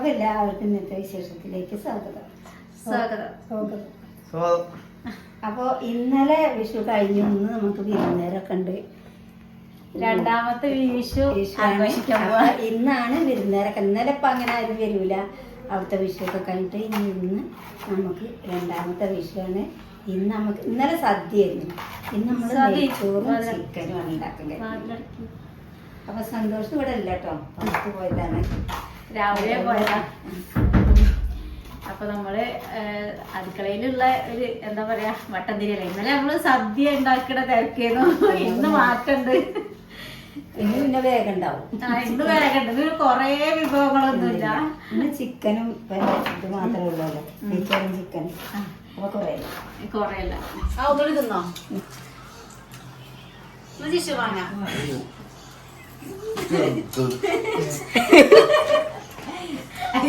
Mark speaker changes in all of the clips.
Speaker 1: അപ്പൊ എല്ലാവർക്കും ഇന്നത്തെ വിശേഷത്തിലേക്ക് സ്വാഗതം.
Speaker 2: സ്വാഗതം.
Speaker 1: സ്വാഗതം. ഇന്നലെ വിഷു കഴിഞ്ഞു. ഇന്ന് നമുക്ക് വിരുന്നേരൊക്കെ ഉണ്ട്.
Speaker 2: രണ്ടാമത്തെ വിഷു. ആഘോഷിക്കാൻ പോവാ.
Speaker 1: ഇന്നാണ് വിരുന്നേരൊക്കെ ഇന്നലെ ഇപ്പൊ അങ്ങനെ ആരും വരൂല. അവിടുത്തെ വിഷു ഒക്കെ കഴിഞ്ഞിട്ട് ഇനി ഇന്ന് നമുക്ക് രണ്ടാമത്തെ വിഷുവാണ്. ഇന്ന് നമുക്ക് ഇന്നലെ സദ്യയായിരുന്നു. ഇന്ന് നമ്മൾ
Speaker 2: ചോറും
Speaker 1: നെയ്ച്ചോറും. ചിക്കനും ഉണ്ടാക്കുന്നത് അപ്പൊ സന്തോഷം ഇവിടെ ഇല്ല കേട്ടോ. പുറത്ത് പോയതാണ്.
Speaker 2: രാവിലെ പോയതാ. അപ്പൊ നമ്മൾ അടുക്കളയിലുള്ള ഒരു എന്താ പറയാ വട്ടം തിരിയല്ലേ ഇന്നലെ നമ്മൾ സദ്യ ഉണ്ടാക്കണ തിരക്കേന്നു. ഇന്ന് മാറ്റണ്ട്.
Speaker 1: ഇന്ന് പിന്നെ വേഗം ഉണ്ടാവും.
Speaker 2: ആ, ഇന്ന് വേഗണ്ട് ഇന്ന് കൊറേ വിഭവങ്ങളൊന്നുമില്ല.
Speaker 1: ഇന്ന് ചിക്കനും പിന്നെ ഇത് മാത്രമേ ഉള്ളൂ നെയ്ച്ചോറും ചിക്കനും. അപ്പൊ കൊറേ.
Speaker 2: കൊറേയല്ല ആ ഒന്നുകൂടി തിന്നോ? ഒന്ന് ശിശു വാങ്ങാം.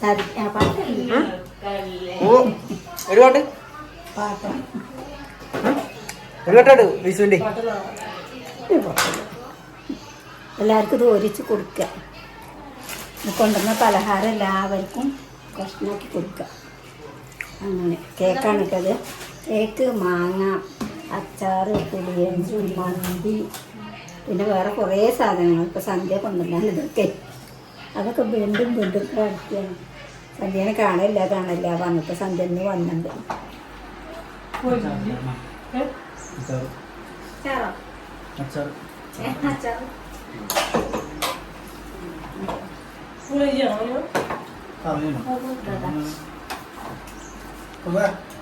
Speaker 1: സാധി- ആ, പാട്ട്
Speaker 3: ഓ ഒരു പാട്ട്. ഒരു പാട്ടാട് വിഷുവിന്റെ
Speaker 1: എല്ലാവർക്കും ഇത് ഒരിച്ച് കൊടുക്കുക കൊണ്ടുവന്ന പലഹാരം എല്ലാവർക്കും കഷ്ണാക്കി കൊടുക്കുക അങ്ങനെ കേക്കാണ് കേട്ടത് കേക്ക് മാങ്ങ. അച്ചാറ് പുളിയഞ്ചി മന്തി പിന്നെ വേറെ കുറേ സാധനങ്ങൾ. ഇപ്പോൾ സന്ധ്യ കൊണ്ടുവന്നാൽ ഇതൊക്കെ അതൊക്കെ വീണ്ടും വീണ്ടും കളിക്കുകയാണ് സന്ധ്യനെ കാണില്ല കാണില്ല വന്നിട്ട് സന്ധ്യ ഇന്ന് വന്നിട്ടുണ്ട്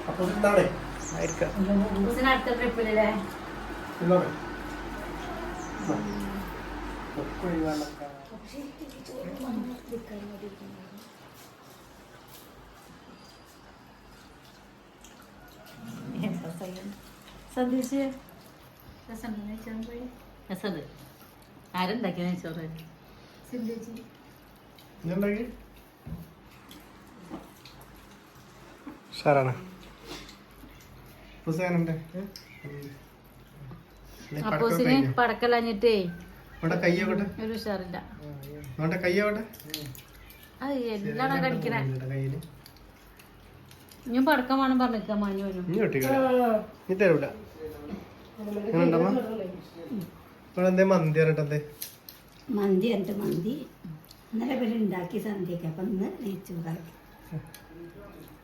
Speaker 3: അപ്പൊ ആയിരിക്കാം.
Speaker 2: സന്ദേശ് രസമുണ്ട്? ആരുണ്ടാക്കിയ നെയ്ച്ചോറ് സിന്ധേച്ചി
Speaker 3: നീ ഉണ്ടാക്കി ഉഷാറാണ് ഹുസൈനുണ്ട്
Speaker 2: അപ്പോസിന് പടക്കലഞ്ഞിട്ടേ
Speaker 3: ഇവിടെ കയ്യോട്ടെ.
Speaker 2: ഒരു ഉഷാറില്ല.
Speaker 3: നോട്ടെ കയ്യോട്ടെ.
Speaker 2: അത് എല്ലാം കടിക്കണേ.
Speaker 3: കയ്യിൽ.
Speaker 2: ഞാൻ പടക്കം വേണം പറഞ്ഞിരിക്കാം മാഞ്ഞോനും
Speaker 3: നീ ഒട്ടിക്കല. നീ തരൂല. എങ്ങനെയുണ്ടമ്മ ഇവിടെ എന്തേ മന്തി പറഞ്ഞിട്ടെന്തേ?
Speaker 1: മന്തി ഇന്നലെ ഉണ്ടാക്കി സന്ധ്യക്ക്. അപ്പം ഇന്ന് നെയ്ച്ചോറാക്കി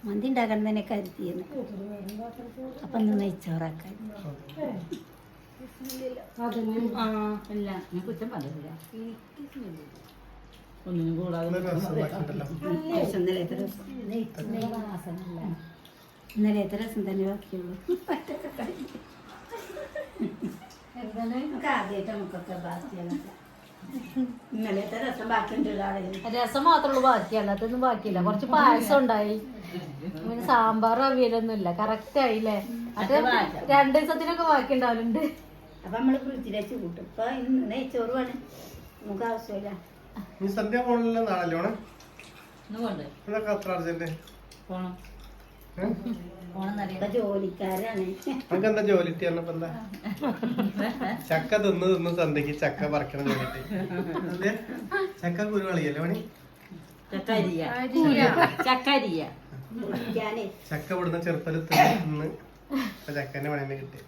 Speaker 1: മന്തി ഉണ്ടാക്കാൻ തന്നെ കരുതിയെന്ന് അപ്പം ഒന്ന് നെയ്ച്ചോറാക്കാൻ.
Speaker 2: ആ ഇല്ല. ഞാൻ കുറ്റം പറഞ്ഞില്ല ഒന്നിനും കൂടാതെ
Speaker 3: നല്ല രസം ഉണ്ടാക്കിയിട്ടുണ്ടല്ലോ
Speaker 1: ദിവസം? രസം തന്നെ ബാക്കിയുള്ളൂ? ആദ്യമായിട്ട് നമുക്കൊക്കെ ബാക്കിയാണ് ഇന്നലത്തെ രസം മാത്രമുള്ള
Speaker 2: രസം മാത്രമേ ഉള്ളൂ ബാക്കിയല്ല. അതൊന്നും ബാക്കിയില്ല. കുറച്ച് പായസം ഉണ്ടായി. പിന്നെ സാമ്പാർ അവിയലൊന്നും ഇല്ല കറക്റ്റ് ആയില്ലേ? അത് രണ്ട് ദിവസത്തിനൊക്കെ ബാക്കി ഉണ്ടാവലുണ്ട്
Speaker 1: അപ്പൊ നമ്മൾ ഫ്രിഡ്ജിൽ വെച്ച് കൂട്ടും. ഇപ്പൊ ഇന്ന് നെയ്ച്ചോറ് വേണം. നമുക്ക് ആവശ്യമില്ല.
Speaker 3: നീ സന്ധ്യ പോണില്ല നാളല്ലേ അത്ര അർജന്റ്?
Speaker 2: പോണം.
Speaker 3: എന്താ ജോലി പറഞ്ഞപ്പോ എന്താ? ചക്ക തിന്ന് തിന്ന് സന്ധ്യക്ക് ചക്ക പറിക്കണം ജോലിട്ട് ചക്ക കുരു കളിയല്ലേ പണി
Speaker 1: ഞാനേ
Speaker 3: ചക്ക ഇവിടുന്ന് ചെറുപ്പത്തിൽ തിന്ന് ചക്കന്റെ പണി തന്നെ കിട്ടി.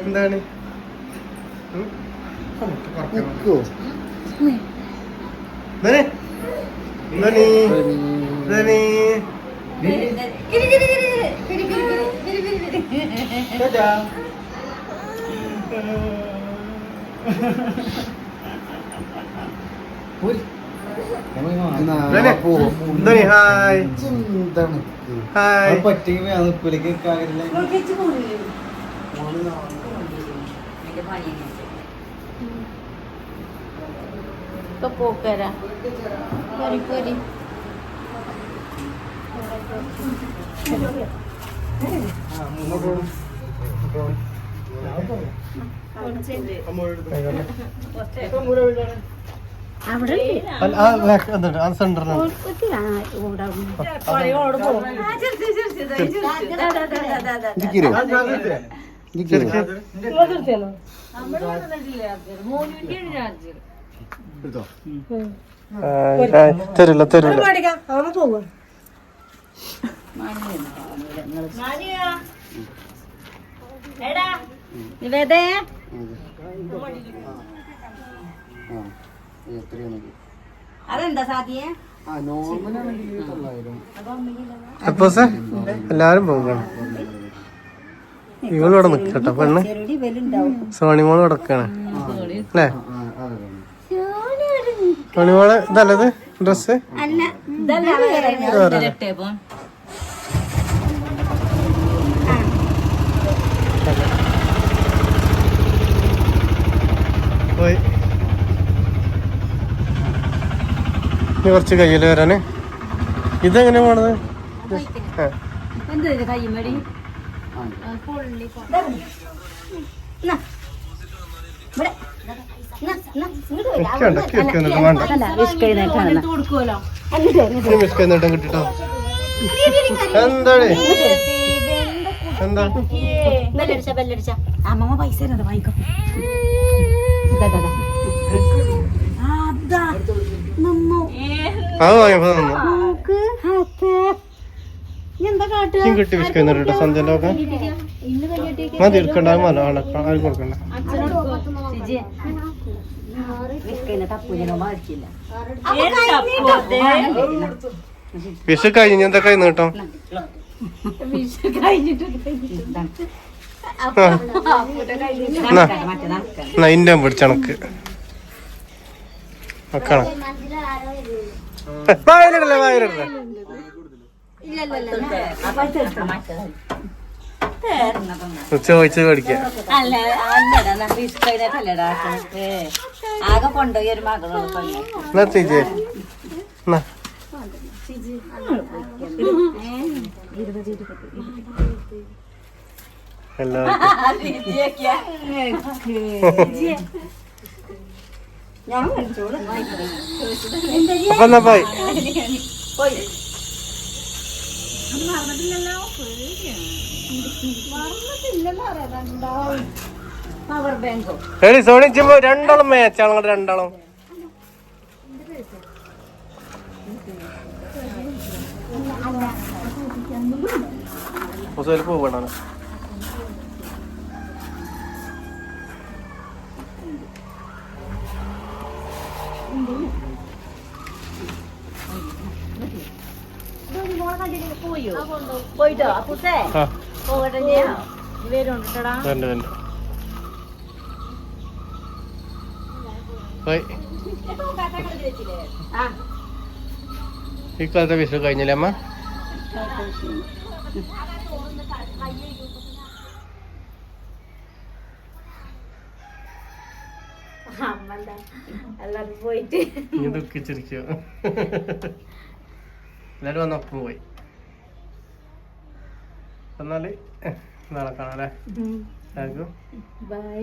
Speaker 3: എന്താണ്? ഉം?
Speaker 1: ഹായ് ഹായ്
Speaker 4: പറ്റിയെങ്കിൽ അത് ഉപ്പിലേക്ക് കാര്യമില്ല
Speaker 2: ഇപ്പൊ പോക്കരാ. പോരി പോരി
Speaker 5: അവിടെ
Speaker 1: തരില്ല തരില്ല.
Speaker 5: നിവേദേ അതെന്താ സാധ്യേ?
Speaker 1: അപ്പൊ സെ എല്ലാരും പോകണം ഇവളിവിടെ നിക്കട്ടോ പെണ്ണ്.
Speaker 5: വലുണ്ടാവും.
Speaker 1: സോണിമോൾ കിടക്കാണ് അല്ലേ? സോണിമോൾ ഇതല്ലത്? ഡ്രസ് പോയി. ഇനി കുറച്ച് കയ്യിൽ വരാന്. ഇതെങ്ങനെ പോണത്? ആ. കിട്ടിട്ടോ? എന്താണ്? എന്താ?
Speaker 5: ബെല്ലടിച്ച ബെല്ലടിച്ച. അമ്മമ്മ പൈസ തരുന്നത് വാങ്ങിക്കോ.
Speaker 1: കിട്ടി മതി എടുക്കണ്ട കൊടുക്കണ്ട. വിഷു കഴിഞ്ഞ എന്താ കൈ നീട്ടോ? ഇന്റെ പിടിച്ചണക്ക് വെക്കണം. വായിലിടല്ലേ വായിലിടല്ലേ? ചോദിച്ച് മേടിക്കാം
Speaker 5: അല്ല അല്ലടാ ബിസ്കൈനല്ലടാ ആകെ കൊണ്ടുപോയി ഒരു മകളോട് പറഞ്ഞു
Speaker 1: എന്നാ ചേച്ചി എന്നാ എല്ലാവർക്കും
Speaker 5: മേടിച്ചോളൂ
Speaker 1: അപ്പൊ എന്നാ പോയി
Speaker 5: പവർ ബാങ്കോ
Speaker 1: എടി സോണി ചുമ്പോ രണ്ടാളും മേച്ചാണ് അങ്ങോട്ട് രണ്ടാളും. മുസേൽ
Speaker 2: പോയിട്ടോ? അപ്പുസേ
Speaker 1: ആ.
Speaker 2: പോകട്ടെ ഞാൻ വരുന്നുണ്ടടാ
Speaker 1: വേണ്ട വേണ്ട പോയി. ഈ കാലത്തെ വിഷു കഴിഞ്ഞില്ലേ അമ്മ?
Speaker 2: എല്ലാരും പോയിട്ട്.
Speaker 1: ദുഃഖിച്ചിരിക്കോ എല്ലാരും വന്നൊപ്പം പോയി. എന്നാൽ നാളെ കാണാം അല്ലേ എല്ലാവർക്കും.
Speaker 2: ബൈ